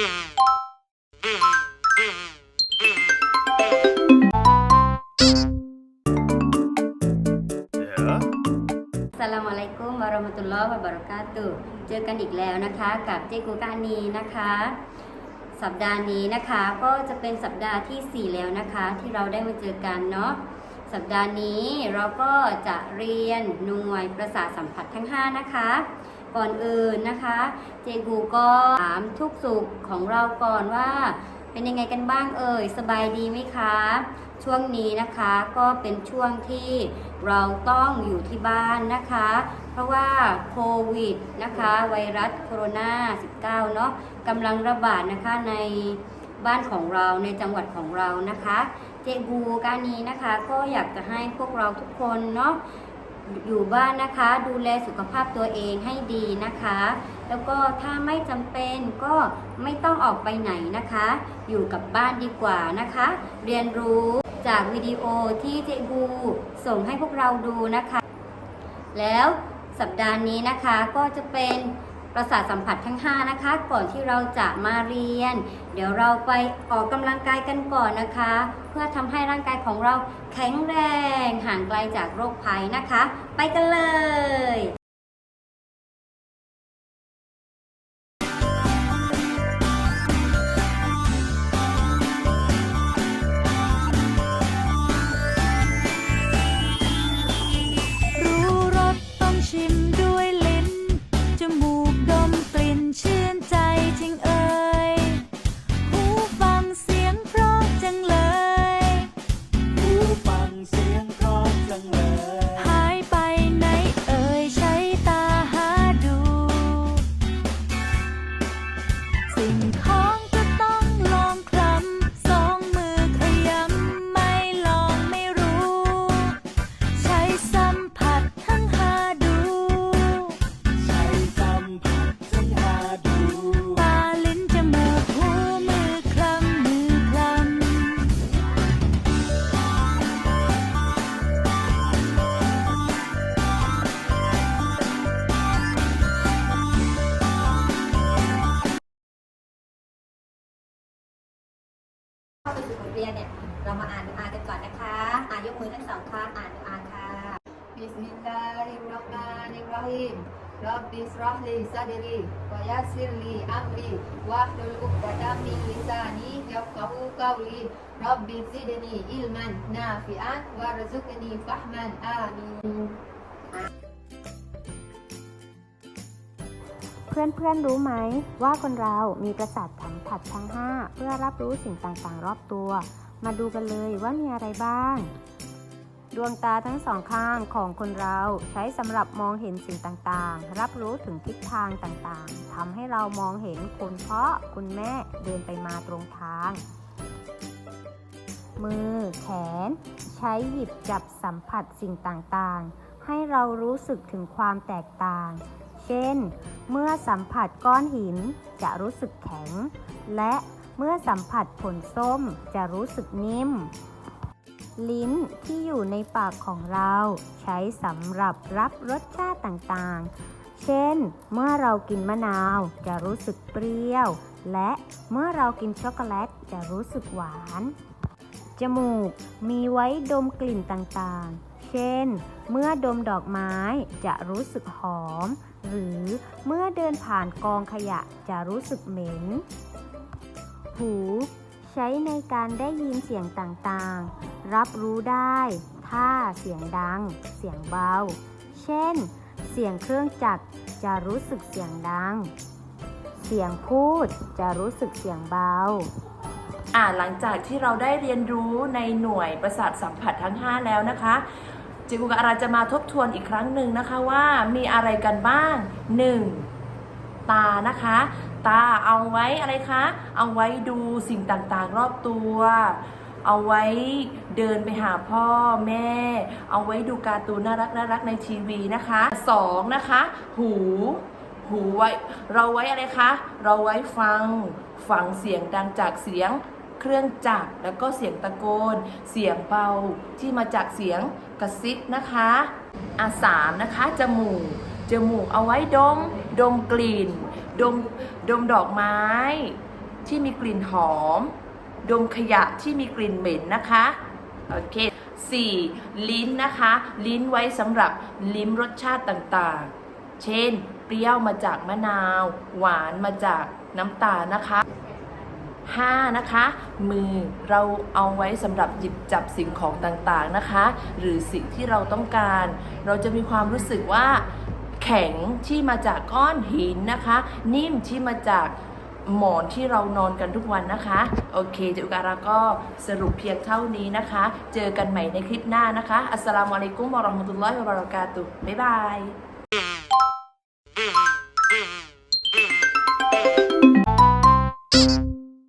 สลามอะลัยกุมวะเราะมะตุลลอฮ์วะบะเราะกาตุเจอกันอีกแล้วนะคะ กับเจกูกานีนะคะ สัปดาห์นี้นะคะก็จะเป็นสัปดาห์ทีสี่ 4 แล้วนะคะ ที่เราได้มาเจอกันเนาะสัปดาห์นี้เราก็จะเรียนหน่วยประสาทสัมผัสทั้ง 5 นะคะ ก่อนอื่นนะคะ เจกูก็ถามทุกสุขของเราก่อนว่า เป็นยังไงกันบ้างเอ่ยสบายดีไหมคะ ช่วงนี้นะคะก็เป็นช่วงที่เราต้องอยู่ที่บ้านนะคะ เพราะว่าโควิดนะคะ ไวรัสโคโรนา19 เนาะกำลังระบาดนะคะในบ้านของเราในจังหวัดของเรานะคะ เจบูการนี้นะคะก็อยากจะให้พวกเราทุกคนเนาะ อยู่บ้านนะคะ ดูแลสุขภาพตัวเองให้ดีนะคะ แล้วก็ถ้าไม่จำเป็นก็ไม่ต้องออกไปไหนนะคะ อยู่กับบ้านดีกว่านะคะ เรียนรู้จากวิดีโอที่เจบูส่งให้พวกเราดูนะคะ แล้วสัปดาห์นี้นะคะก็จะเป็นประสาทสัมผัสทั้ง 5 นะคะ ก่อนที่เราจะมาเรียน เดี๋ยวเราไปออกกำลังกายกันก่อนนะคะ เพื่อทำให้ร่างกายของเราแข็งแรงห่างไกลจากโรคภัยนะคะ ไปกันเลย สิ่ง สูตรบทเรียนเนี่ยเรามาอ่านอ่านกันก่อนนะคะอ่านยกมือทั้งสองข้างอ่านดูอาค่ะ บิสมิลลาฮิรราะห์มานิรราะฮีมรับบิสรอฮลีซาดรีวยาซิรลีอัมรีวะฮุลอุบะดามีลิซานียับกะฮูกาลีรับบิซิดนีอิลมันนาฟิอันวะรซุกนีฟะห์มันอามีเพื่อนๆรู้ไหมว่าคนเรามีประสาททั้ง ผัสทั้ง 5 เพื่อรับรู้สิ่งต่างๆ รอบตัว มาดูกันเลยว่ามีอะไรบ้าง ดวงตาทั้งสองข้างของคนเราใช้สำหรับมองเห็นสิ่งต่างๆ รับรู้ถึงทิศทางต่างๆทำให้เรามองเห็นคุณพ่อคุณแม่เดินไปมาตรงทาง มือ แขน ใช้หยิบจับสัมผัสสิ่งต่างๆ ให้เรารู้สึกถึงความแตกต่าง เช่นเมื่อสัมผัสก้อนหินจะรู้สึกแข็ง และเมื่อสัมผัสผลส้มจะรู้สึกนิ่ม ลิ้นที่อยู่ในปากของเราใช้สำหรับรับรสชาติต่างๆ เช่น เมื่อเรากินมะนาวจะรู้สึกเปรี้ยว และเมื่อเรากินช็อกโกแลตจะรู้สึกหวาน จมูกมีไว้ดมกลิ่นต่างๆ เช่น เมื่อดมดอกไม้จะรู้สึกหอม หรือเมื่อเดินผ่านกองขยะจะรู้สึกเหม็น หู ใช้ในการได้ยินเสียงต่างๆ รับรู้ได้ ถ้าเสียงดัง เสียงเบา เช่น เสียงเครื่องจักรจะรู้สึกเสียงดัง เสียงพูดจะรู้สึกเสียงเบาอ่าหลังจากที่เราได้เรียนรู้ในหน่วยประสาทสัมผัสทั้ง 5 แล้วนะคะ จิกุกบอาราจะมาทบทวนอีกครั้งหนึ่งนะคะว่ามีอะไรกันบ้าง 1. ตานะคะ ตาเอาไว้อะไรคะ เอาไว้ดูสิ่งต่างๆ รอบตัว เอาไว้เดินไปหาพ่อแม่ เอาไว้ดูการ์ตูนน่ารักน่ารักในทีวีนะคะสองนะคะ หูหูไว้ เราไว้อะไรคะ เราไว้ฟัง ฟังเสียงดังจากเสียง เครื่องจักรแล้วก็เสียงตะโกน เสียงเบาที่มาจากเสียงกระซิบนะคะอะสามนะคะจมูกจมูกเอาไว้ดม ดมกลิ่น ดมดมดอกไม้ ที่มีกลิ่นหอม ดมขยะที่มีกลิ่นเหม็นนะคะโอเค 4. ลิ้นนะคะ ลิ้นไว้สำหรับลิ้มรสชาติต่างๆ เช่น เปรี้ยวมาจากมะนาว หวานมาจากน้ำตาลนะคะ 5. นะคะมือเราเอาไว้สำหรับหยิบจับสิ่งของต่างๆนะคะ หรือสิ่งที่เราต้องการ เราจะมีความรู้สึกว่า แข็งที่มาจากก้อนหินนะคะ นิ่มที่มาจากหมอนที่เรานอนกันทุกวันนะคะ โอเคเจุการาก็สรุปเพียงเท่านี้นะคะ เจอกันใหม่ในคลิปหน้านะคะ อัสสลามุอะลัยกุมวะราะห์มะตุลลอฮิวะบะเราะกาตุบ๊ายบาย